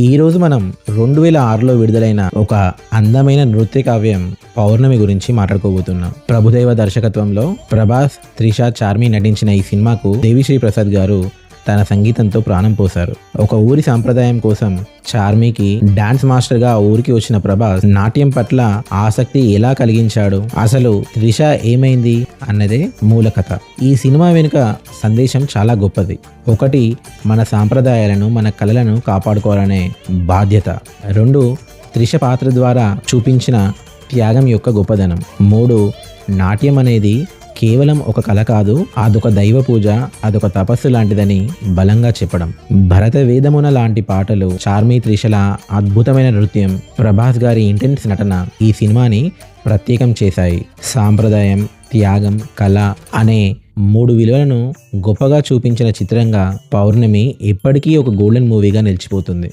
ఈరోజు మనం రెండు వేల ఆరులో విడుదలైన ఒక అందమైన నృత్య కావ్యం పౌర్ణమి గురించి మాట్లాడుకోబోతున్నాం. ప్రభుదేవ దర్శకత్వంలో ప్రభాస్ త్రిష చార్మి నటించిన ఈ సినిమాకు దేవిశ్రీ ప్రసాద్ గారు తన సంగీతంతో ప్రాణం పోశారు. ఒక ఊరి సాంప్రదాయం కోసం చార్మికి డాన్స్ మాస్టర్గా ఆ ఊరికి వచ్చిన ప్రభాస్ నాట్యం పట్ల ఆసక్తి ఎలా కలిగించాడు? అసలు త్రిష ఏమైంది అన్నదే మూల కథ. ఈ సినిమా వెనుక సందేశం చాలా గొప్పది. ఒకటి మన సాంప్రదాయాలను మన కళలను కాపాడుకోవాలనే బాధ్యత. రెండు త్రిష పాత్ర ద్వారా చూపించిన త్యాగం యొక్క గొప్పదనం. మూడు నాట్యం అనేది కేవలం ఒక కళ కాదు అదొక దైవ పూజ అదొక తపస్సు లాంటిదని బలంగా చెప్పడం. భరత వేదమున లాంటి పాటలు చార్మి త్రిశల అద్భుతమైన నృత్యం ప్రభాస్ గారి ఇంటెన్స్ నటన ఈ సినిమాని ప్రత్యేకం చేశాయి. సాంప్రదాయం త్యాగం కళ అనే మూడు విలువలను గొప్పగా చూపించిన చిత్రంగా పౌర్ణమి ఇప్పటికీ ఒక గోల్డెన్ మూవీగా నిలిచిపోతుంది.